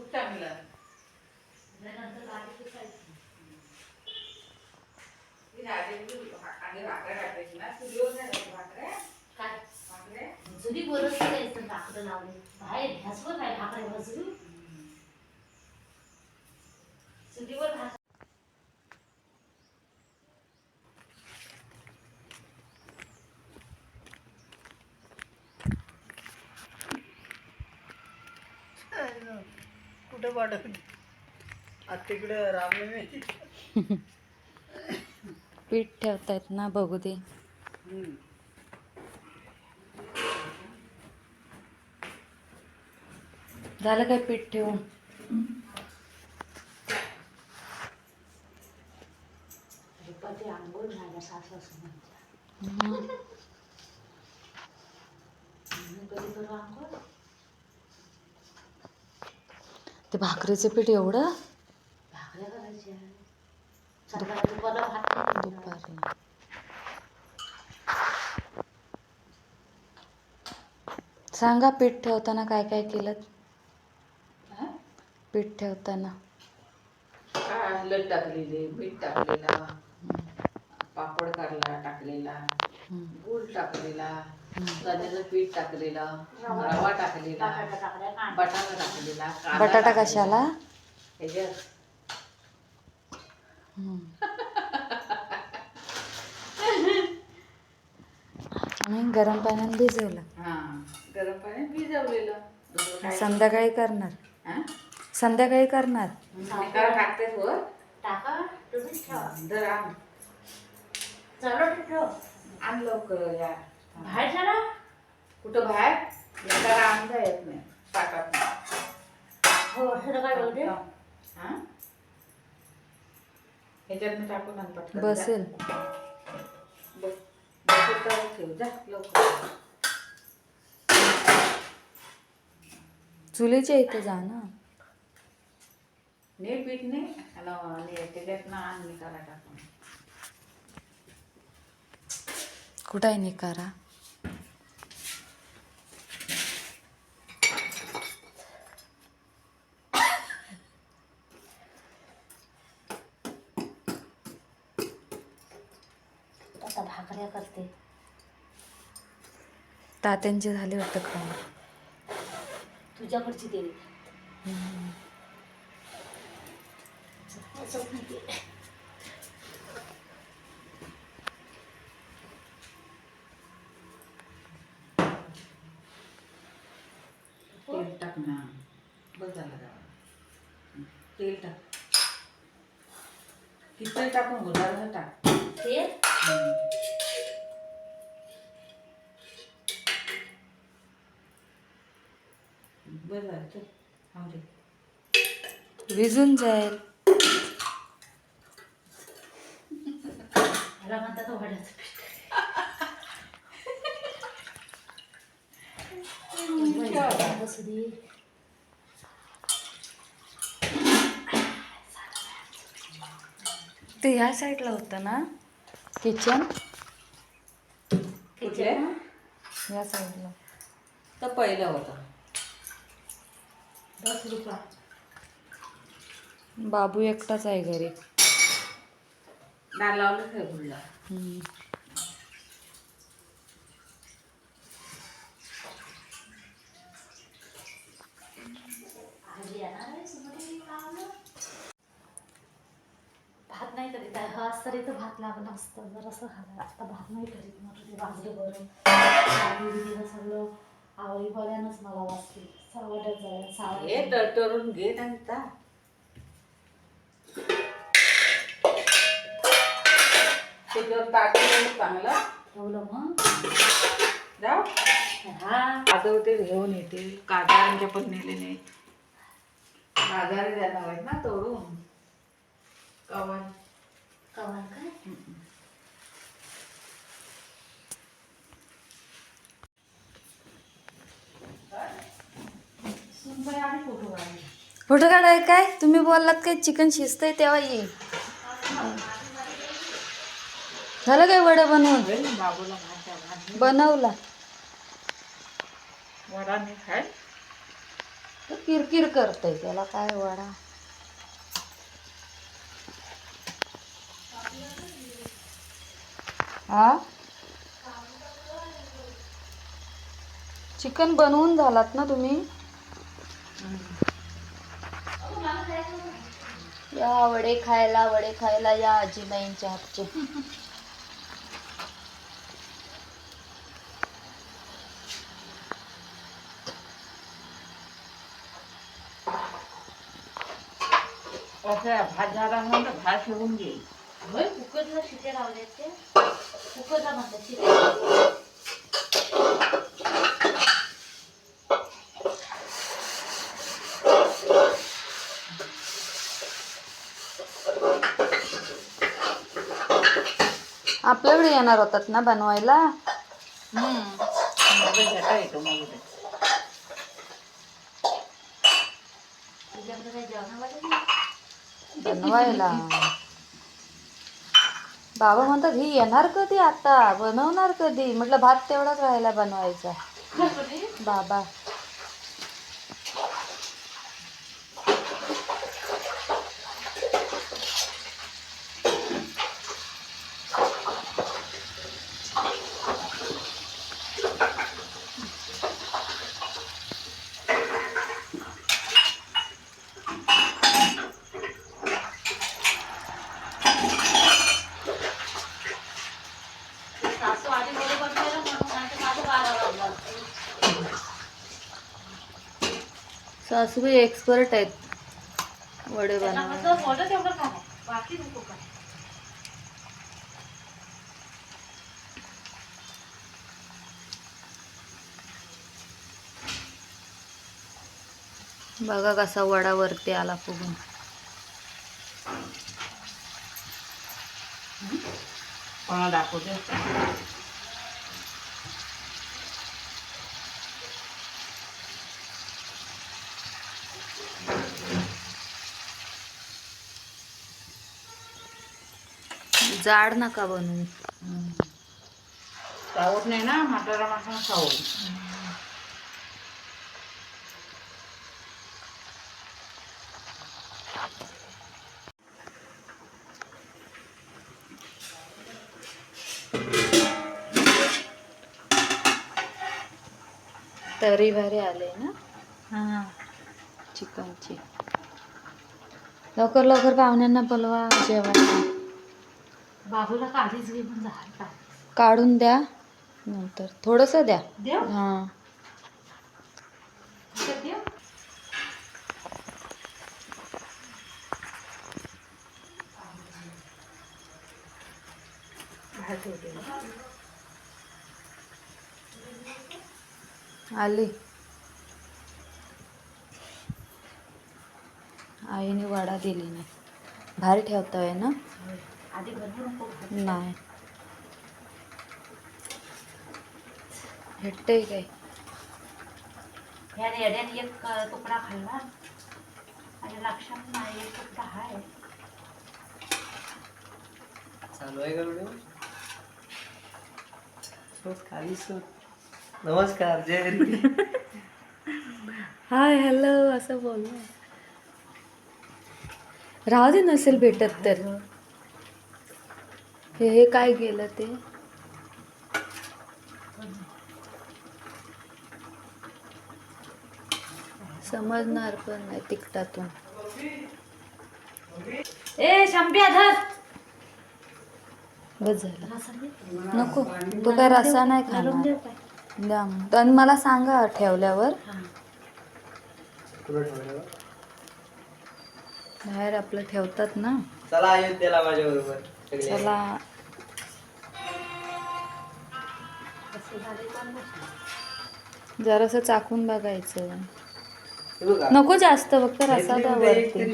खूप चांगलं. नंतर गाडी पुसायची. ती राजेची आणि भाकऱ्या टाकायची ना चुलीवर नाही टाकायची भाकऱ्या. काय? भाकऱ्या. जुनी बोलत करायचं भाकरं लावले. बाहेर घ्यासवर काय भाकऱ्या चुलीवर कुठं पाठवली आता तिकडं रामनवमी पीठ ठेवतायत ना बघू दे. झालं काय पीठ ठेवून? आंघोळ झाल्या सासू आंघोळ? ते भाकरीचं पीठ एवढं? भाकऱ्या करायच्या सकाळी दुपारला भात नाही दुपारी. सांगा पीठ ठेवताना काय काय केलं? हा? पीठ ठेवताना. काय हळद टाकलेली मीठ टाकलेला पापड कारला टाकलेला. गूळ टाकलेला चण्याचं पीठ टाकलेला रवा टाकलेला बटाटा टाकलेला बटाटा. कशाला. आणि गरम पाण्याने भिजवलं. हा गरम पाण्यात भिजवलेलं? संध्याकाळी करणार. हा? संध्याकाळी करणार. वर. टाका तुम्हीच ठेवा. चलो ठेव. आण लवकर या. बाहेर जा ना कुठं बाहेर? एकाला आणता येत नाही ताटात हो असं काय बोलते हा? ह्याच्यात मी टाकून आण पटकन जा. बसेल. बस. बसेल तर ठेव जा लवकर. चुलीच्या इथे जा ना. ने पीठ ने आणि त्याच्यात ना आण निकाला टाकून. कुठं आहे निकारा? आता भाकऱ्या करते. तात्यांचे झाले वाटतं खाऊन तुझ्याकडची देवी असंच नाही ते. तेल टाक ना बस झालं का तेल टाक किती टाकून गुजारा टाक. ते चल थांब दे. विजून जाईल. मला म्हणतात वड्याचं पीठ. बसू दे. ते ह्या साईडला होतं ना? किचन कुठले? या साईडला तर पहिलं होतं. दस रुपया. बाबू एकटाच आहे घरी. डाळ लावलं काय भात नाही करीत आहे. हा असतं रे तर भात लागलं असतं. जरासं खाल्लं आता भात नाही करीत. मग ते वाजले बरं. सगळं आवळी बऱ्यानंच मला वाचते सावड्यात जायला हे सावड तळतळून घे ता त्याच्यावर टाकलं चांगलं. ठेवलं मग. जाऊ. हा. घेऊन येते. कादारांच्या पण नेले नाही कादार जाणार आहेत ना तोडून. कवन कवाल काय? सुनबाई आधी फोटो काढाय काय? तुम्ही बोललात काय चिकन शिजतंय तेव्हा ये. झालं काय वडा बनवून? बाबूला बनवला. वडा नाही खाय किरकिर करतय त्याला काय वडा? हा? चिकन बनवून झालात ना तुम्ही? या वडे खायला वडे खायला या आजीबाईंच्या हातचे. असं भात झाला म्हणून भात ठेवून घेईल होय कुकरला शिट्या लावल्या ते कुकरला म्हणतात शिट्या आपल्याकडे येणार होतात ना बनवायला? मग झटा येतो मग उद्या. तुझ्याकडे काही जेवणावाले नाही? बनवायला बाबा म्हणतात ही येणार कधी आता? बनवणार कधी? म्हटलं भात तेवढाच राहायला बनवायचा. बाबा सासू आधी बरोबर केलं म्हणून नाहीतर माझं बारा वाजला असतं. सासूबाई एक्सपर्ट आहेत. वडे बनवायला बघा कसा वडा वरती आला फुगून. दाखवते? जाड नका बनवू. नाही ना म्हातारा माणसाला चावत तरी भारी आले ना? हां. चिकनची. लवकर लवकर पाहुण्यांना बोलवा जेवायला. बाबूला काळीच घेऊन झालं का काढून द्या. नंतर थोडंसं द्या. देव? हां. देव. भात होते आली. आईने वडा दिली नाही. भारी ठेवताय ना? आधी भरपूर नको नाही भेटते काय एक तुकडा खाल्ला आणि लक्षात नाही एक तुकडा आहे चालू आहे का व्हिडिओ शोध खाली शोध नमस्कार जय हरी हाय हॅलो असं बोल राहू दे नसेल भेटत तर. हे हे काय गेलं ते? समजणार पण नाही तिकटातून ए शंप्या धर बस झालं. नको तो काय रसा नाही खाणार. द्या मग. आणि मला सांगा ठेवल्यावर. बाहेर आपलं ठेवतात ना. चला अयोध्येला माझ्या बरोबर चला. जरासं चाकून बघायचं. बघा. नको जास्त फक्त रसा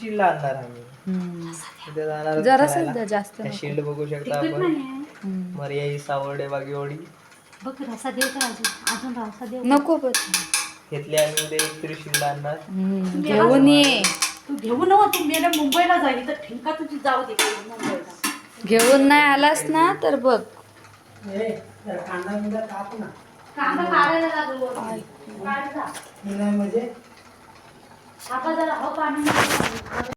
शिल्ड आणणार आम्ही जरासं जास्त शिल्ड बघू शकता आपण. मर्याई सावर्डे बागेवाडी. बघ रसा अजून. रसा देव नको पण घेतली आम्ही उद्या एक तरी शिल्ड आणणार. घेऊन ये. तू घेऊ तू मेला मुंबईला जाईल तर ठिंका तुझी जाऊ दे. मुंबईला घेऊन नाही आलास ना तर बघ. कांदा काढायला लागलो. काढ जा. आता जरा हो पाणी.